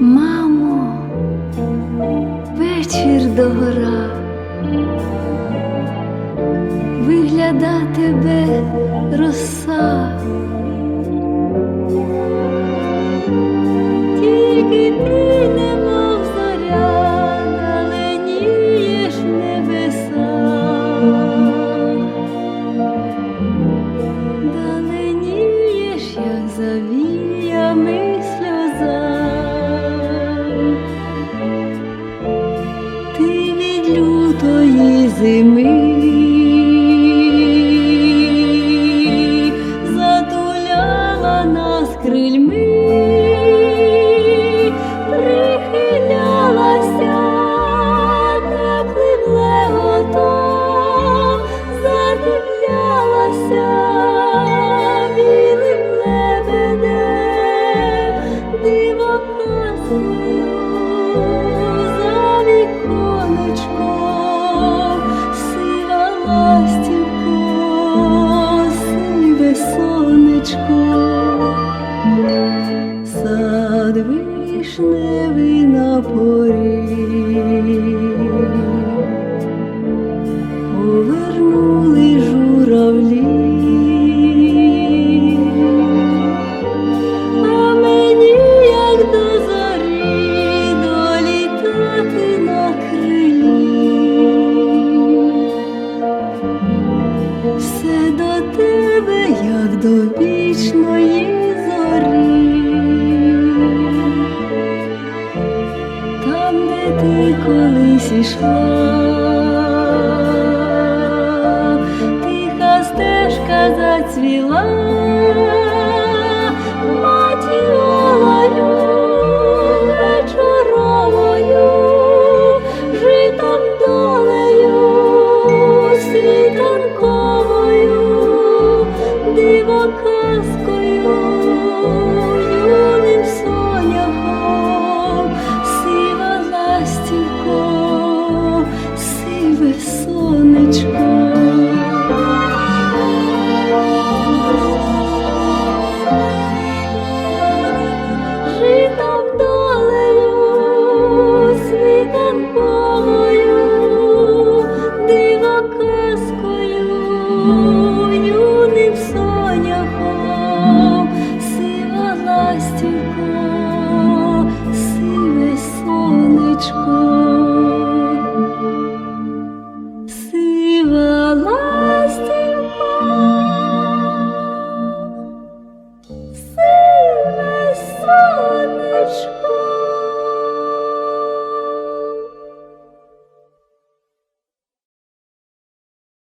Мамо, вечір догора, вигляда тебе роса. Тільки ти лютої зими. Затуляла нас крильми, прихилялася теплим леготом, задивлялася білим лебедем, диво за віконечком, вишневий на порі. Повернули журавлі, а мені, як до зорі, долітати на крилі. Все до тебе, як до вічної колись ішла, тиха стежка зацвіла, юним сива ластівко, сиве сонечко.